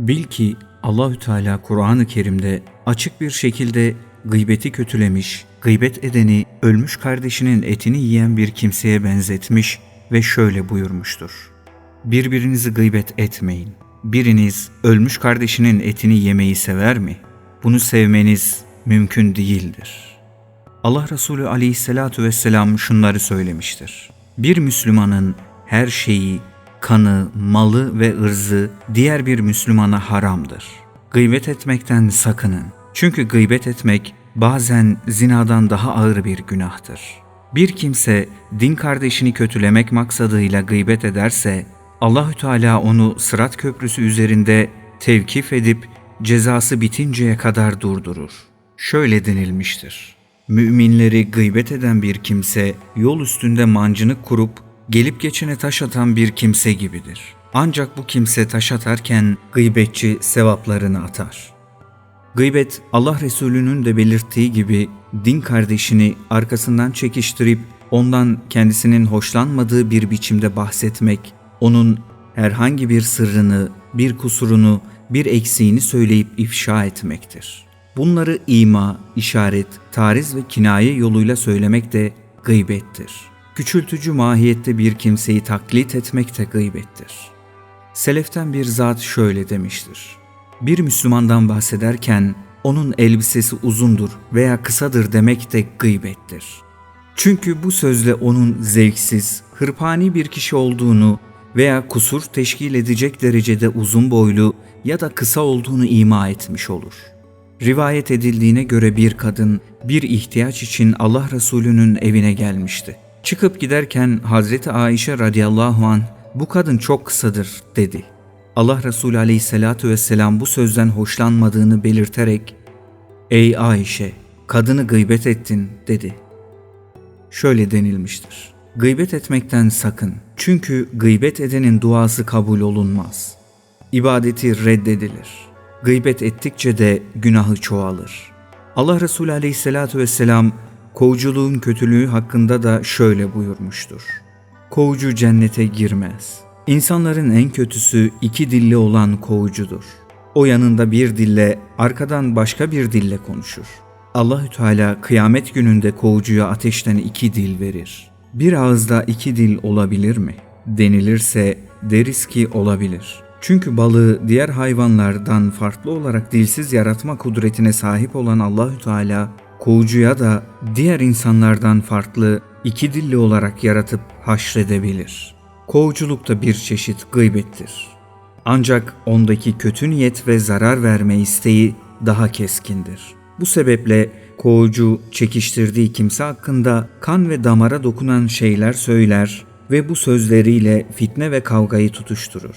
Bil ki Allahü Teala Kur'an-ı Kerim'de açık bir şekilde gıybeti kötülemiş, gıybet edeni ölmüş kardeşinin etini yiyen bir kimseye benzetmiş ve şöyle buyurmuştur. Birbirinizi gıybet etmeyin. Biriniz ölmüş kardeşinin etini yemeyi sever mi? Bunu sevmeniz mümkün değildir. Allah Resulü aleyhissalatu vesselam şunları söylemiştir. Bir Müslümanın her şeyi, kanı, malı ve ırzı diğer bir Müslümana haramdır. Gıybet etmekten sakının. Çünkü gıybet etmek bazen zinadan daha ağır bir günahtır. Bir kimse din kardeşini kötülemek maksadıyla gıybet ederse Allahü Teala onu Sırat Köprüsü üzerinde tevkif edip cezası bitinceye kadar durdurur. Şöyle denilmiştir. Müminleri gıybet eden bir kimse yol üstünde mancınık kurup gelip geçene taş atan bir kimse gibidir. Ancak bu kimse taş atarken gıybetçi sevaplarını atar. Gıybet Allah Resulü'nün de belirttiği gibi din kardeşini arkasından çekiştirip ondan kendisinin hoşlanmadığı bir biçimde bahsetmek, onun herhangi bir sırrını, bir kusurunu, bir eksiğini söyleyip ifşa etmektir. Bunları ima, işaret, tariz ve kinaye yoluyla söylemek de gıybettir. Küçültücü mahiyette bir kimseyi taklit etmek de gıybettir. Seleften bir zat şöyle demiştir. Bir Müslümandan bahsederken onun elbisesi uzundur veya kısadır demek de gıybettir. Çünkü bu sözle onun zevksiz, hırpani bir kişi olduğunu veya kusur teşkil edecek derecede uzun boylu ya da kısa olduğunu ima etmiş olur. Rivayet edildiğine göre bir kadın bir ihtiyaç için Allah Resulü'nün evine gelmişti. Çıkıp giderken Hazreti Ayşe radıyallahu an bu kadın çok kısadır dedi. Allah Resulü aleyhissalatu vesselam bu sözden hoşlanmadığını belirterek Ey Ayşe kadını gıybet ettin dedi. Şöyle denilmiştir. Gıybet etmekten sakın. Çünkü gıybet edenin duası kabul olunmaz. İbadeti reddedilir. Gıybet ettikçe de günahı çoğalır. Allah Resulü aleyhissalatu vesselam kovuculuğun kötülüğü hakkında da şöyle buyurmuştur. Kovucu cennete girmez. İnsanların en kötüsü iki dilli olan kovucudur. O yanında bir dille, arkadan başka bir dille konuşur. Allahü Teala kıyamet gününde kovucuya ateşten iki dil verir. Bir ağızda iki dil olabilir mi? Denilirse deriz ki olabilir. Çünkü balığı diğer hayvanlardan farklı olarak dilsiz yaratma kudretine sahip olan Allahü Teala kovucuya da diğer insanlardan farklı iki dilli olarak yaratıp haşredebilir. Kovuculuk da bir çeşit gıybettir. Ancak ondaki kötü niyet ve zarar verme isteği daha keskindir. Bu sebeple kovucu çekiştirdiği kimse hakkında kan ve damara dokunan şeyler söyler ve bu sözleriyle fitne ve kavgayı tutuşturur.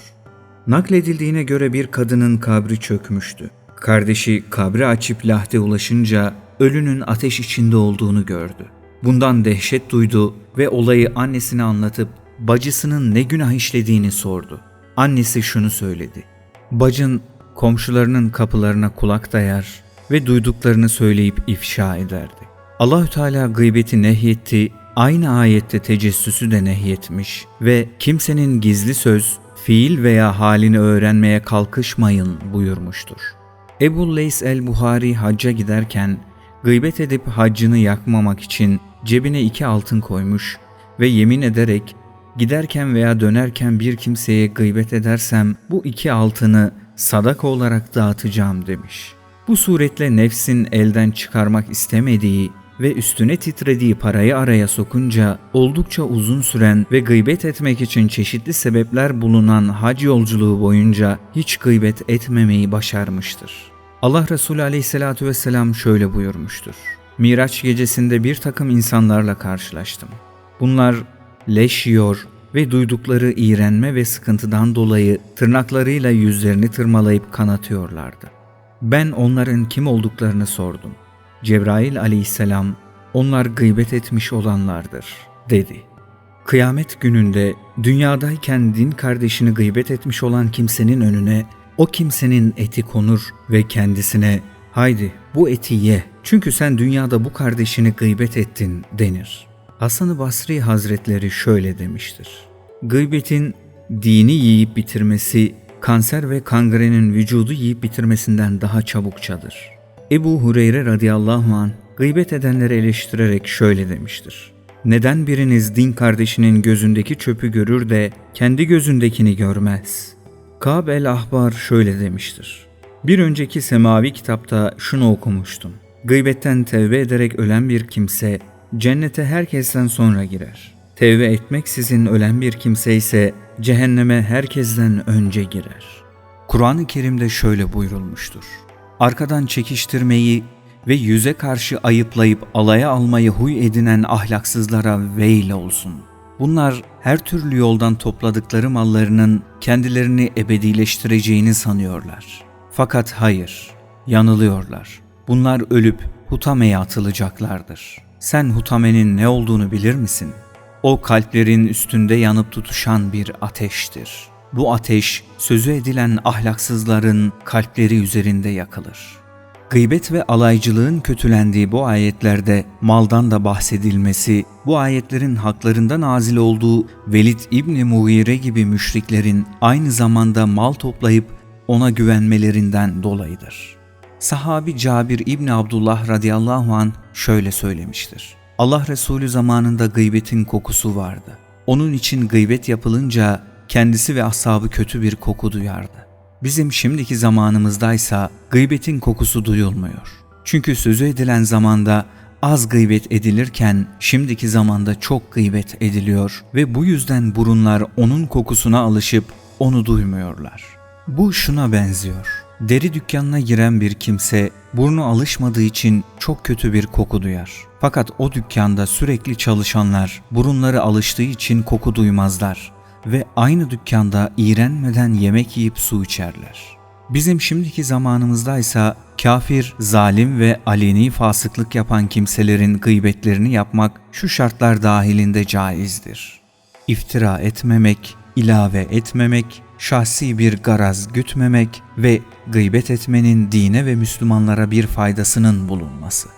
Nakledildiğine göre bir kadının kabri çökmüştü. Kardeşi kabri açıp lahde ulaşınca ölünün ateş içinde olduğunu gördü. Bundan dehşet duydu ve olayı annesine anlatıp bacısının ne günah işlediğini sordu. Annesi şunu söyledi. Bacın komşularının kapılarına kulak dayar ve duyduklarını söyleyip ifşa ederdi. Allahü Teala gıybeti nehyetti, aynı ayette tecessüsü de nehyetmiş ve kimsenin gizli söz, fiil veya halini öğrenmeye kalkışmayın buyurmuştur. Ebu Leys el-Buhari hacca giderken gıybet edip haccını yakmamak için cebine iki altın koymuş ve yemin ederek giderken veya dönerken bir kimseye gıybet edersem bu iki altını sadaka olarak dağıtacağım demiş. Bu suretle nefsin elden çıkarmak istemediği ve üstüne titrediği parayı araya sokunca oldukça uzun süren ve gıybet etmek için çeşitli sebepler bulunan hac yolculuğu boyunca hiç gıybet etmemeyi başarmıştır. Allah Resulü aleyhissalatü vesselam şöyle buyurmuştur. Miraç gecesinde bir takım insanlarla karşılaştım. Bunlar leş yiyor ve duydukları iğrenme ve sıkıntıdan dolayı tırnaklarıyla yüzlerini tırmalayıp kanatıyorlardı. Ben onların kim olduklarını sordum. Cebrail aleyhisselam onlar gıybet etmiş olanlardır dedi. Kıyamet gününde dünyadayken din kardeşini gıybet etmiş olan kimsenin önüne o kimsenin eti konur ve kendisine haydi bu eti ye çünkü sen dünyada bu kardeşini gıybet ettin denir. Hasan-ı Basri Hazretleri şöyle demiştir. Gıybetin dini yiyip bitirmesi kanser ve kangrenin vücudu yiyip bitirmesinden daha çabukçadır. Ebu Hureyre radıyallahu an gıybet edenleri eleştirerek şöyle demiştir. Neden biriniz din kardeşinin gözündeki çöpü görür de kendi gözündekini görmez? Kab el-Ahbar şöyle demiştir. Bir önceki semavi kitapta şunu okumuştum. Gıybetten tevbe ederek ölen bir kimse cennete herkesten sonra girer. Tevbe etmeksizin ölen bir kimse ise cehenneme herkesten önce girer. Kur'an-ı Kerim'de şöyle buyurulmuştur. Arkadan çekiştirmeyi ve yüze karşı ayıplayıp alaya almayı huy edinen ahlaksızlara veil olsun. Bunlar her türlü yoldan topladıkları mallarının kendilerini ebedileştireceğini sanıyorlar. Fakat hayır, yanılıyorlar. Bunlar ölüp Hutame'ye atılacaklardır. Sen Hutame'nin ne olduğunu bilir misin? O kalplerin üstünde yanıp tutuşan bir ateştir. Bu ateş sözü edilen ahlaksızların kalpleri üzerinde yakılır. Gıybet ve alaycılığın kötülendiği bu ayetlerde maldan da bahsedilmesi, bu ayetlerin haklarında nazil olduğu Velid İbni Mughire gibi müşriklerin aynı zamanda mal toplayıp ona güvenmelerinden dolayıdır. Sahabi Cabir İbni Abdullah radıyallahu an şöyle söylemiştir. Allah Resulü zamanında gıybetin kokusu vardı. Onun için gıybet yapılınca kendisi ve ashabı kötü bir koku duyardı. Bizim şimdiki zamanımızdaysa gıybetin kokusu duyulmuyor. Çünkü sözü edilen zamanda az gıybet edilirken şimdiki zamanda çok gıybet ediliyor ve bu yüzden burunlar onun kokusuna alışıp onu duymuyorlar. Bu şuna benziyor. Deri dükkanına giren bir kimse burnu alışmadığı için çok kötü bir koku duyar. Fakat o dükkanda sürekli çalışanlar burunları alıştığı için koku duymazlar ve aynı dükkanda iğrenmeden yemek yiyip su içerler. Bizim şimdiki zamanımızdaysa kafir, zalim ve aleni fasıklık yapan kimselerin gıybetlerini yapmak şu şartlar dahilinde caizdir. İftira etmemek, ilave etmemek, şahsi bir garaz gütmemek ve gıybet etmenin dine ve Müslümanlara bir faydasının bulunması.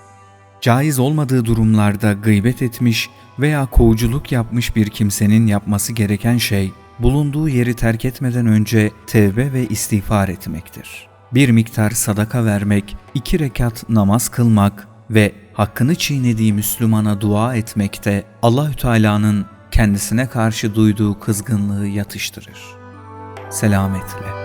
Caiz olmadığı durumlarda gıybet etmiş veya kovuculuk yapmış bir kimsenin yapması gereken şey, bulunduğu yeri terk etmeden önce tevbe ve istiğfar etmektir. Bir miktar sadaka vermek, iki rekat namaz kılmak ve hakkını çiğnediği Müslümana dua etmekte Allahü Teala'nın kendisine karşı duyduğu kızgınlığı yatıştırır. Selametle.